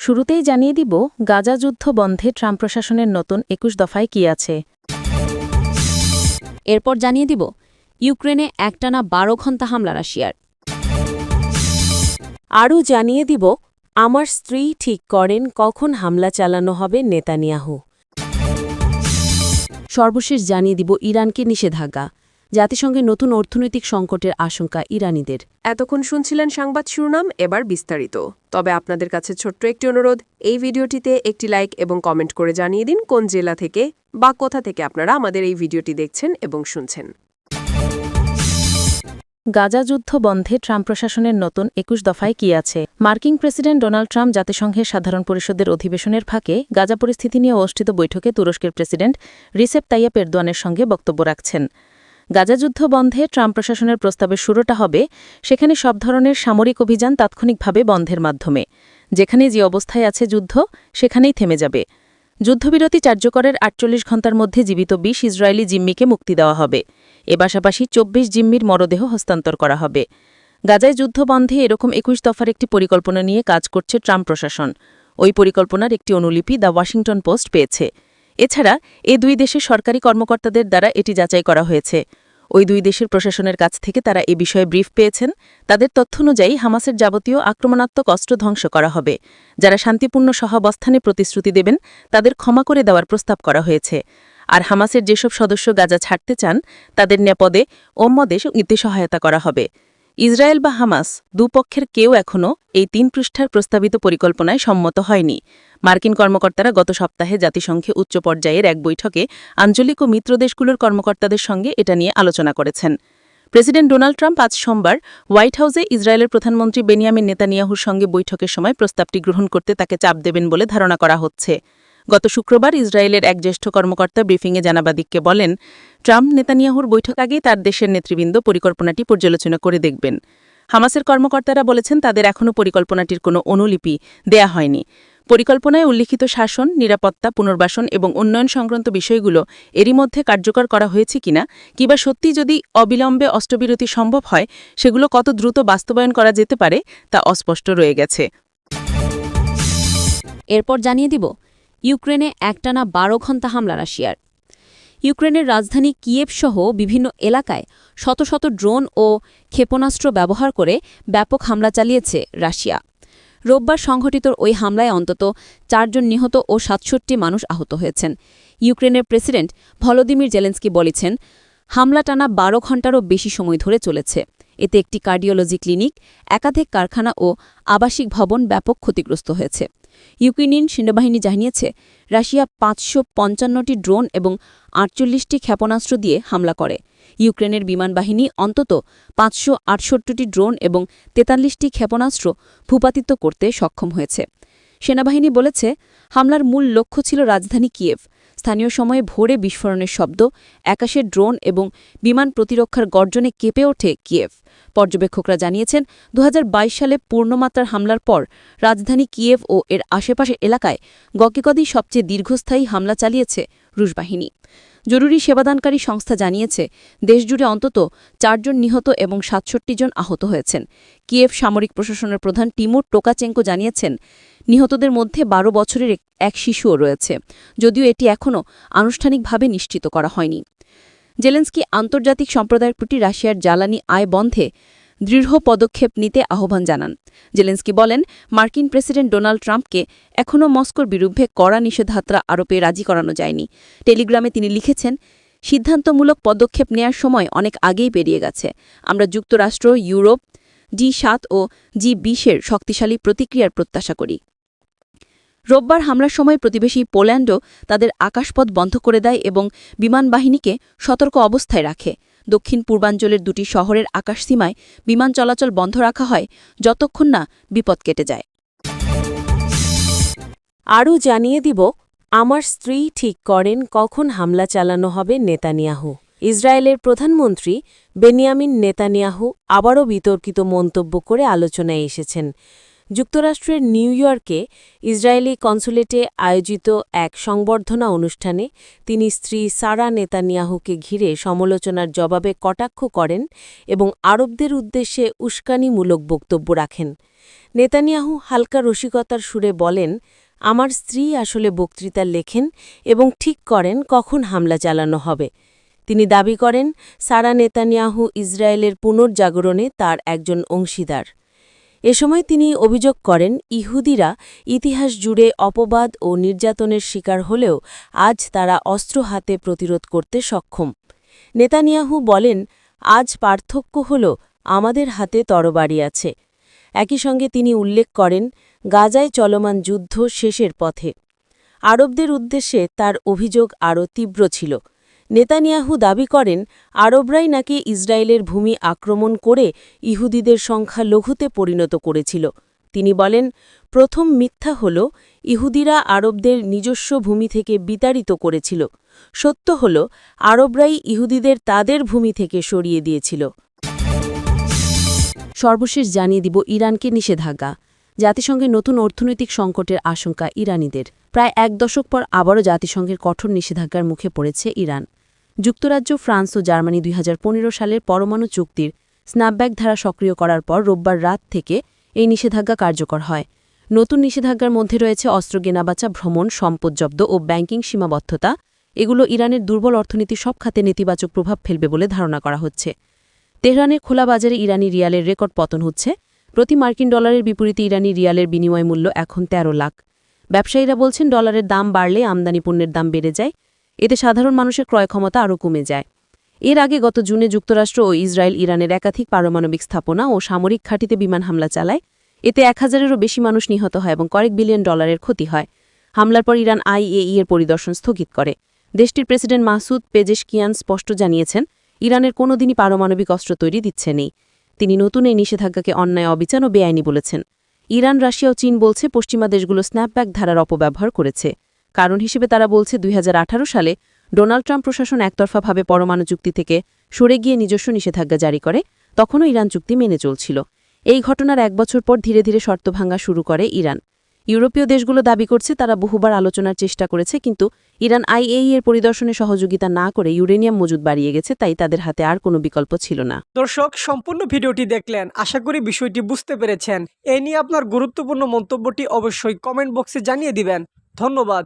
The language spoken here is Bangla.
শুরুতেই জানিয়ে দিব, গাজা যুদ্ধ বন্ধে ট্রাম্প প্রশাসনের নতুন একুশ দফায় কি আছে। এরপর জানিয়ে দিব, ইউক্রেনে একটানা বারো ঘণ্টা হামলা রাশিয়ার। আরও জানিয়ে দিব, আমার স্ত্রী ঠিক করেন কখন হামলা চালানো হবে নেতানিয়াহু। সর্বশেষ জানিয়ে দিব, ইরানকে নিষেধাজ্ঞা। জাতিসংঘে নতুন অর্থনৈতিক সংকটের আশঙ্কা ইরানিদের। এতক্ষণ শুনছিলেন সংবাদ শিরোনাম এবার বিস্তারিত। তবে আপনাদের কাছে ছোট্ট একটি অনুরোধ এই ভিডিওটিতে একটি লাইক এবং কমেন্ট করে জানিয়ে দিন কোন জেলা থেকে বা কোথা থেকে আপনারা আমাদের এই ভিডিওটি দেখছেন এবং শুনছেন। গাজা যুদ্ধ বন্ধে ট্রাম্প প্রশাসনের নতুন একুশ দফায় কি আছে? মার্কিন প্রেসিডেন্ট ডোনাল্ড ট্রাম্প জাতিসংঘের সাধারণ পরিষদের অধিবেশনের ফাঁকে গাজা পরিস্থিতি নিয়ে অনুষ্ঠিত বৈঠকে তুরস্কের প্রেসিডেন্ট রিসেপ তাইয়াপ এরদোয়ানের সঙ্গে বক্তব্য রাখছেন। গাজা যুদ্ধ বন্ধে ট্রাম্প প্রশাসনের প্রস্তাবের শুরুটা হবে, সেখানে সব ধরনের সামরিক অভিযান তাৎক্ষণিকভাবে বন্ধের মাধ্যমে। যেখানে যে অবস্থায় আছে যুদ্ধ, সেখানেই থেমে যাবে। যুদ্ধবিরতি কার্যকরের আটচল্লিশ ঘণ্টার মধ্যে জীবিত বিশ ইসরায়েলি জিম্মিকে মুক্তি দেওয়া হবে। এ পাশাপাশি চব্বিশ জিম্মির মরদেহ হস্তান্তর করা হবে। গাজায় যুদ্ধ বন্ধে এরকম একুশ দফার একটি পরিকল্পনা নিয়ে কাজ করছে ট্রাম্প প্রশাসন। ওই পরিকল্পনার একটি অনুলিপি দ্য ওয়াশিংটন পোস্ট পেয়েছে। এছাড়া এ দুই দেশের সরকারি কর্মকর্তাদের দ্বারা এটি যাচাই করা হয়েছে। ওই দুই দেশের প্রশাসনের কাছ থেকে তারা এ বিষয়ে ব্রিফ পেয়েছেন। তাদের তথ্য অনুযায়ী হামাসের যাবতীয় আক্রমণাত্মক অস্ত্র ধ্বংস করা হবে। যারা শান্তিপূর্ণ সহাবস্থানে প্রতিশ্রুতি দেবেন, তাদের ক্ষমা করে দেওয়ার প্রস্তাব করা হয়েছে। আর হামাসের যেসব সদস্য গাজা ছাড়তে চান, তাদের নিরাপদে ওম্মদে নিতে সহায়তা করা হবে। ইসরায়েল বা হামাস দুপক্ষের কেউ এখনও এই তিন পৃষ্ঠার প্রস্তাবিত পরিকল্পনায় সম্মত হয়নি। মার্কিন কর্মকর্তারা গত সপ্তাহে জাতিসংঘে উচ্চ পর্যায়ের এক বৈঠকে আঞ্চলিক ও মিত্র দেশগুলোর কর্মকর্তাদের সঙ্গে এটা নিয়ে আলোচনা করেছেন। প্রেসিডেন্ট ডোনাল্ড ট্রাম্প আজ সোমবার হোয়াইট হাউসে ইসরায়েলের প্রধানমন্ত্রী বেনিয়ামিন নেতানিয়াহুর সঙ্গে বৈঠকের সময় প্রস্তাবটি গ্রহণ করতে তাকে চাপ দেবেন বলে ধারণা করা হচ্ছে। গত শুক্রবার ইসরায়েলের এক জ্যেষ্ঠ কর্মকর্তা ব্রিফিংয়ে জানাবাদিককে বলেন, ট্রাম্প নেতানিয়াহুর বৈঠক আগেই তার দেশের নেতৃবৃন্দ পরিকল্পনাটি পর্যালোচনা করে দেখবেন। হামাসের কর্মকর্তারা বলেছেন, তাদের এখনও পরিকল্পনাটির কোনো অনুলিপি দেয়া হয়নি। পরিকল্পনায় উল্লিখিত শাসন, নিরাপত্তা, পুনর্বাসন এবং উন্নয়ন সংক্রান্ত বিষয়গুলো এরই মধ্যে কার্যকর করা হয়েছে কিনা, কিংবা সত্যি যদি অবিলম্বে অস্ত্রবিরতি সম্ভব হয়, সেগুলো কত দ্রুত বাস্তবায়ন করা যেতে পারে তা অস্পষ্ট রয়ে গেছে। এরপর জানিয়ে দিব ইউক্রেনে একটানা বারো ঘণ্টা হামলা রাশিয়ার। ইউক্রেনের রাজধানী কিয়েভ সহ বিভিন্ন এলাকায় শত শত ড্রোন ও ক্ষেপণাস্ত্র ব্যবহার করে ব্যাপক হামলা চালিয়েছে রাশিয়া। রোববার সংঘটিত ওই হামলায় অন্তত চারজন নিহত ও সাতষট্টি মানুষ আহত হয়েছেন। ইউক্রেনের প্রেসিডেন্ট ভলোদিমির জেলেন্সকি বলেছেন, হামলা টানা বারো ঘণ্টারও বেশি সময় ধরে চলেছে। এতে একটি কার্ডিওলজি ক্লিনিক, একাধিক কারখানা ও আবাসিক ভবন ব্যাপক ক্ষতিগ্রস্ত হয়েছে। ইউক্রেনিয়ান সেনাবাহিনী জানিয়েছে, রাশিয়া পাঁচশো পঞ্চান্নটি ড্রোন এবং আটচল্লিশটি ক্ষেপণাস্ত্র দিয়ে হামলা করে। ইউক্রেনের বিমান বাহিনী অন্তত পাঁচশো ড্রোন এবং তেতাল্লিশটি ক্ষেপণাস্ত্র ভূপাতিত করতে সক্ষম হয়েছে। সেনাবাহিনী বলেছে, হামলার মূল লক্ষ্য ছিল রাজধানী কিয়েভ। স্থানীয় সময়ে ভোরে বিস্ফোরণের শব্দ, আকাশে ড্রোন এবং বিমান প্রতিরক্ষার গর্জনে কেঁপে ওঠে কিয়েভ। পর্যবেক্ষকরা জানিয়েছেন দু হাজার বাইশ সালে পূর্ণমাত্রার হামলার পর রাজধানী কিয়েভ ও এর আশেপাশের এলাকায় গকিকদি সবচেয়ে দীর্ঘস্থায়ী হামলা চালিয়েছে রুশ বাহিনী। জরুরি সেবাদানকারী সংস্থা জানিয়েছে, দেশজুড়ে অন্তত চারজন নিহত এবং সাতষট্টি জন আহত হয়েছেন। কিয়েভ সামরিক প্রশাসনের প্রধান টিমুর টোকাচেঙ্কো জানিয়েছেন, নিহতদের মধ্যে বারো বছরের এক- এক শিশুও রয়েছে, যদিও এটি এখনও আনুষ্ঠানিকভাবে নিশ্চিত করা হয়নি। জেলেন্সকি আন্তর্জাতিক সম্প্রদায়ের প্রতি রাশিয়ার জ্বালানি আয় বন্ধে দৃঢ় পদক্ষেপ নিতে আহ্বান জানান। জেলেন্সকি বলেন, মার্কিন প্রেসিডেন্ট ডোনাল্ড ট্রাম্পকে এখনও মস্কোর বিরুদ্ধে কড়া নিষেধাত্রা আরোপে রাজি করানো যায়নি। টেলিগ্রামে তিনি লিখেছেন, সিদ্ধান্তমূলক পদক্ষেপ নেয়ার সময় অনেক আগেই পেরিয়ে গেছে। আমরা যুক্তরাষ্ট্র, ইউরোপ, জি সাত ও জি বিশের শক্তিশালী প্রতিক্রিয়ার প্রত্যাশা করি। রোববার হামলার সময় প্রতিবেশী পোল্যান্ডও তাদের আকাশপথ বন্ধ করে দেয় এবং বিমানবাহিনীকে সতর্ক অবস্থায় রাখে। দক্ষিণ পূর্বাঞ্চলের দুটি শহরের আকাশসীমায় বিমান চলাচল বন্ধ রাখা হয় যতক্ষণ না বিপদ কেটে যায়। আরও জানিয়ে দিব, আমার স্ত্রী ঠিক করেন কখন হামলা চালানো হবে নেতানিয়াহু। ইসরায়েলের প্রধানমন্ত্রী বেনিয়ামিন নেতানিয়াহু আবারও বিতর্কিত মন্তব্য করে আলোচনায় এসেছেন। যুক্তরাষ্ট্রের নিউ ইয়র্কে ইসরায়েলি কনসুলেটে আয়োজিত এক সংবর্ধনা অনুষ্ঠানে তিনি স্ত্রী সারা নেতানিয়াহুকে ঘিরে সমালোচনার জবাবে কটাক্ষ করেন এবং আরবদের উদ্দেশ্যে উস্কানিমূলক বক্তব্য রাখেন। নেতানিয়াহু হালকা রসিকতার সুরে বলেন, আমার স্ত্রী আসলে বক্তৃতা লেখেন এবং ঠিক করেন কখন হামলা চালানো হবে। তিনি দাবি করেন, সারা নেতানিয়াহু ইসরায়েলের পুনর্জাগরণে তার একজন অংশীদার। এ সময় তিনি অভিযোগ করেন, ইহুদিরা ইতিহাস জুড়ে অপবাদ ও নির্যাতনের শিকার হলেও আজ তারা অস্ত্র হাতে প্রতিরোধ করতে সক্ষম। নেতানিয়াহু বলেন, আজ পার্থক্য হল আমাদের হাতে তরবারি আছে। একই সঙ্গে তিনি উল্লেখ করেন, গাজায় চলমান যুদ্ধ শেষের পথে। আরবদের উদ্দেশ্যে তার অভিযোগ আরও তীব্র ছিল। নেতানিয়াহু দাবি করেন, আরবরাই নাকি ইসরায়েলের ভূমি আক্রমণ করে ইহুদিদের সংখ্যা লঘুতে পরিণত করেছিল। তিনি বলেন, প্রথম মিথ্যা হল, ইহুদিরা আরবদের নিজস্ব ভূমি থেকে বিতাড়িত করেছিল। সত্য হল, আরবরাই ইহুদিদের তাদের ভূমি থেকে সরিয়ে দিয়েছিল। সর্বশেষ জানিয়ে দিব ইরানকে নিষেধাজ্ঞা। জাতিসংঘের নতুন অর্থনৈতিক সংকটের আশঙ্কা ইরানিদের। প্রায় এক দশক পর আবারও জাতিসংঘের কঠোর নিষেধাজ্ঞার মুখে পড়েছে ইরান। যুক্তরাজ্য, ফ্রান্স ও জার্মানি দুই হাজার পনেরো সালের পরমাণু চুক্তির স্ন্যাপব্যাক ধারা সক্রিয় করার পর রোববার রাত থেকে এই নিষেধাজ্ঞা কার্যকর হয়। নতুন নিষেধাজ্ঞার মধ্যে রয়েছে অস্ত্র কেনাবাচা, ভ্রমণ, সম্পদ জব্দ ও ব্যাংকিং সীমাবদ্ধতা। এগুলো ইরানের দুর্বল অর্থনীতি সব খাতে নেতিবাচক প্রভাব ফেলবে বলে ধারণা করা হচ্ছে। তেহরানের খোলা বাজারে ইরানি রিয়ালের রেকর্ড পতন হচ্ছে। প্রতি মার্কিন ডলারের বিপরীতে ইরানি রিয়ালের বিনিময় মূল্য এখন ১৩ লাখ। ব্যবসায়ীরা বলছেন, ডলারের দাম বাড়লে আমদানি পণ্যের দাম বেড়ে যায়। এতে সাধারণ মানুষের ক্রয় ক্ষমতা আরও কমে যায়। এর আগে গত জুনে যুক্তরাষ্ট্র ও ইসরায়েল ইরানের একাধিক পারমাণবিক স্থাপনা ও সামরিক ঘাঁটিতে বিমান হামলা চালায়। এতে এক হাজারেরও বেশি মানুষ নিহত হয় এবং কয়েক বিলিয়ন ডলারের ক্ষতি হয়। হামলার পর ইরান আইএই এর পরিদর্শন স্থগিত করে। দেশটির প্রেসিডেন্ট মাসুদ পেজেশকিয়ান স্পষ্ট জানিয়েছেন, ইরানের কোনোদিনই পারমাণবিক অস্ত্র তৈরি দিচ্ছে নেই। তিনি নতুন এই নিষেধাজ্ঞাকে অন্যায়, অবিচার ও বেআইনি বলেছেন। ইরান, রাশিয়া ও চীন বলছে পশ্চিমা দেশগুলো স্ন্যাপব্যাক ধারার অপব্যবহার করেছে। কারণ হিসেবে তারা বলছে দুই হাজার আঠারো সালে ডোনাল্ড ট্রাম্প প্রশাসন একতরফাভাবে পরমাণু চুক্তি থেকে সরে গিয়ে নিজস্ব নিষেধাজ্ঞা জারি করে, তখনও ইরান চুক্তি মেনে চলছিল। এই ঘটনার এক বছর পর ধীরে ধীরে শর্ত ভাঙা শুরু করে ইরান। ইউরোপীয় দেশগুলো দাবি করছে তারা বহুবার আলোচনার চেষ্টা করেছে, কিন্তু ইরান আইএই এর পরিদর্শনে সহযোগিতা না করে ইউরেনিয়াম মজুদ বাড়িয়ে গেছে, তাই তাদের হাতে আর কোনো বিকল্প ছিল না। দর্শক, সম্পূর্ণ ভিডিওটি দেখলেন। আশা করি বিষয়টি বুঝতে পেরেছেন। এই নিয়ে আপনার গুরুত্বপূর্ণ মন্তব্যটি অবশ্যই কমেন্ট বক্সে জানিয়ে দিবেন। ধন্যবাদ।